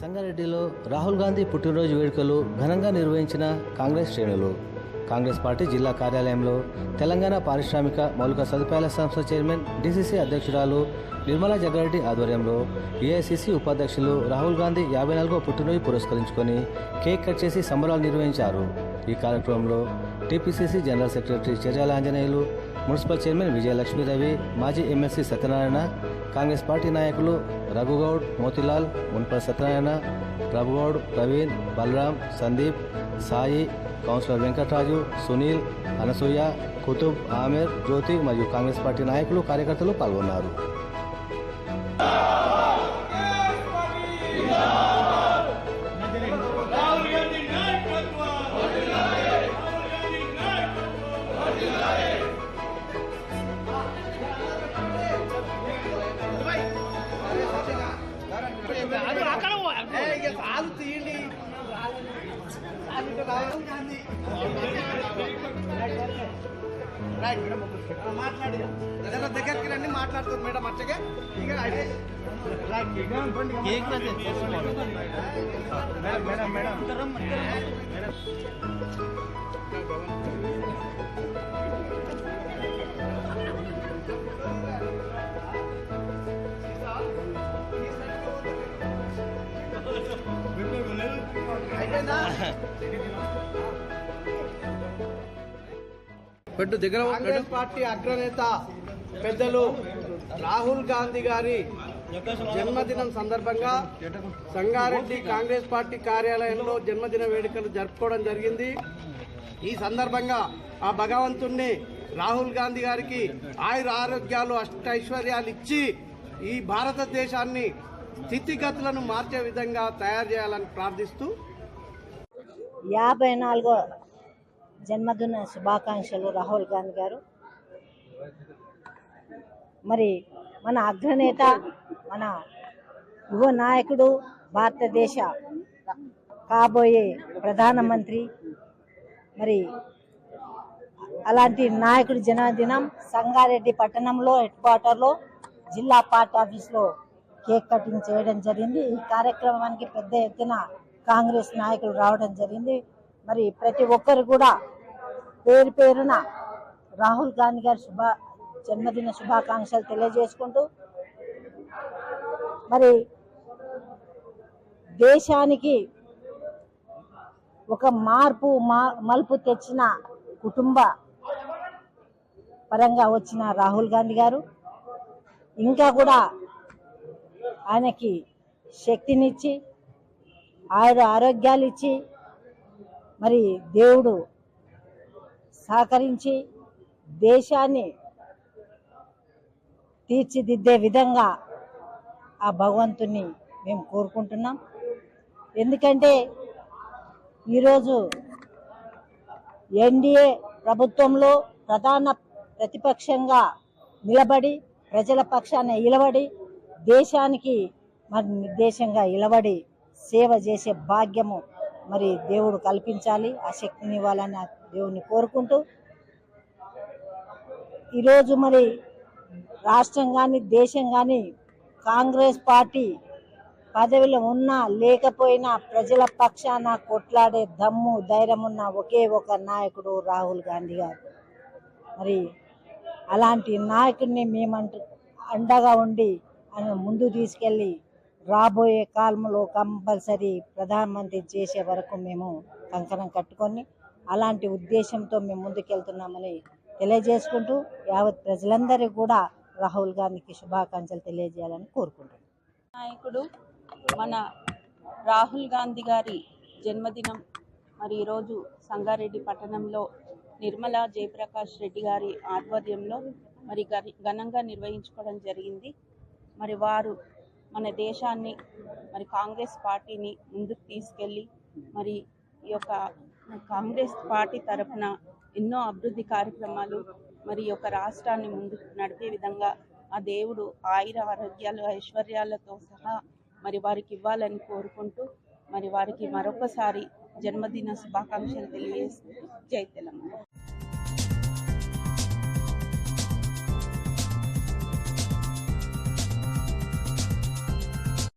సంగారెడ్డిలో రాహుల్ గాంధీ పుట్టినరోజు వేడుకలు ఘనంగా నిర్వహించిన కాంగ్రెస్ శ్రేణులు. కాంగ్రెస్ పార్టీ జిల్లా కార్యాలయంలో తెలంగాణ పారిశ్రామిక మౌలిక సదుపాయాల సంస్థ చైర్మన్ డిసిసి అధ్యక్షురాలు నిర్మలా జగ్గారెడ్డి ఆధ్వర్యంలో ఏఐసిసి ఉపాధ్యక్షులు రాహుల్ గాంధీ యాభై నాలుగో పుట్టినరోజు పురస్కరించుకొని కేక్ కట్ చేసి సంబరాలు నిర్వహించారు. ఈ కార్యక్రమంలో TPCC general secretary Charyala Anjaneyulu municipal chairman Vijayalakshmi Ravi మాజీ ఎమ్మెల్సీ సత్యనారాయణ కాంగ్రెస్ పార్టీ నాయకులు రఘుగౌడ్ మోతిలాల్ మున్పల్ సత్యనారాయణ ప్రభుగౌడ్ ప్రవీణ్ బలరాం సందీప్ సాయి కౌన్సిలర్ వెంకటరాజు సునీల్ అనసూయ కుతుబ్ ఆమీర్ జ్యోతి మరియు కాంగ్రెస్ పార్టీ నాయకులు కార్యకర్తలు పాల్గొన్నారు. మాట్లాడి ఏదైనా దగ్గరికి రండి మాట్లాడుతుంది మేడం అచ్చగా ఇక అయితే మేడం మేడం మేడం అయిపోయిందా పెట్టు దగ్గర కాంగ్రెస్ పార్టీ అగ్రనేత పెద్దలు రాహుల్ గాంధీ గారి జన్మదినం సందర్భంగా సంగారెడ్డి కాంగ్రెస్ పార్టీ కార్యాలయంలో జన్మదిన వేడుకలు జరుపుకోవడం జరిగింది. ఈ సందర్భంగా ఆ భగవంతుణ్ణి రాహుల్ గాంధీ గారికి ఆయుర ఆరోగ్యాలు అష్టైశ్వర్యాలు ఇచ్చి ఈ భారతదేశాన్ని స్థితిగతులను మార్చే విధంగా తయారు చేయాలని ప్రార్థిస్తూ యాభై నాలుగో జన్మదిన శుభాకాంక్షలు రాహుల్ గాంధీ గారు. మరి మన అగ్రనేత మన యువ నాయకుడు భారతదేశ కాబోయే ప్రధానమంత్రి మరి అలాంటి నాయకుడి జన్మదినం సంగారెడ్డి పట్టణంలో హెడ్ క్వార్టర్లో జిల్లా పార్టీ ఆఫీస్లో కేక్ కటింగ్ చేయడం జరిగింది. ఈ కార్యక్రమానికి పెద్ద ఎత్తున కాంగ్రెస్ నాయకులు రావడం జరిగింది. మరి ప్రతి ఒక్కరు కూడా పేరు పేరున రాహుల్ గాంధీ గారి శుభ జన్మదిన శుభాకాంక్షలు తెలియజేసుకుంటూ మరి దేశానికి ఒక మార్పు మలుపు తెచ్చిన కుటుంబ పరంగా వచ్చిన రాహుల్ గాంధీ గారు ఇంకా కూడా ఆయనకి శక్తినిచ్చి ఆయుర ఆరోగ్యాలు ఇచ్చి మరి దేవుడు సహకరించి దేశాన్ని తీర్చిదిద్దే విధంగా ఆ భగవంతుణ్ణి మేము కోరుకుంటున్నాం. ఎందుకంటే ఈరోజు ఎన్డీఏ ప్రభుత్వంలో ప్రధాన ప్రతిపక్షంగా నిలబడి ప్రజల పక్షాన నిలబడి దేశానికి మరి నిర్దేశంగా నిలబడి సేవ చేసే భాగ్యము మరి దేవుడు కల్పించాలి ఆ శక్తిని ఇవ్వాలని ఆ కోరుకుంటూ ఈరోజు మరి రాష్ట్రం కానీ దేశం కానీ కాంగ్రెస్ పార్టీ పదవిలో ఉన్నా లేకపోయినా ప్రజల పక్షాన కొట్లాడే దమ్ము ధైర్యం ఉన్న ఒకే ఒక నాయకుడు రాహుల్ గాంధీ గారు. మరి అలాంటి నాయకుడిని మేమంటూ అండగా ఉండి ఆయన ముందు తీసుకెళ్ళి రాబోయే కాలంలో కంపల్సరీ ప్రధానమంత్రి చేసే వరకు మేము కంకణం కట్టుకొని అలాంటి ఉద్దేశంతో మేము ముందుకెళ్తున్నామని తెలియజేసుకుంటూ యావత్ ప్రజలందరికీ కూడా రాహుల్ గాంధీకి శుభాకాంక్షలు తెలియజేయాలని కోరుకుంటున్నాను నాయకుడు మన రాహుల్ గాంధీ గారి జన్మదినం మరి ఈరోజు సంగారెడ్డి పట్టణంలో నిర్మలా జయప్రకాష్ రెడ్డి గారి ఆధ్వర్యంలో మరి ఘనంగా నిర్వహించుకోవడం జరిగింది. మరి వారు మన దేశాన్ని మరి కాంగ్రెస్ పార్టీని ముందుకు తీసుకెళ్ళి మరి ఈ యొక్క కాంగ్రెస్ పార్టీ తరఫున ఎన్నో అభివృద్ధి కార్యక్రమాలు మరి యొక్క రాష్ట్రాన్ని ముందుకు నడిపే విధంగా ఆ దేవుడు ఆయుర ఆరోగ్యాలు ఐశ్వర్యాలతో సహా మరి వారికి ఇవ్వాలని కోరుకుంటూ మరి వారికి మరొకసారి జన్మదిన శుభాకాంక్షలు తెలియజేస్తూ జై తెలంగాణ.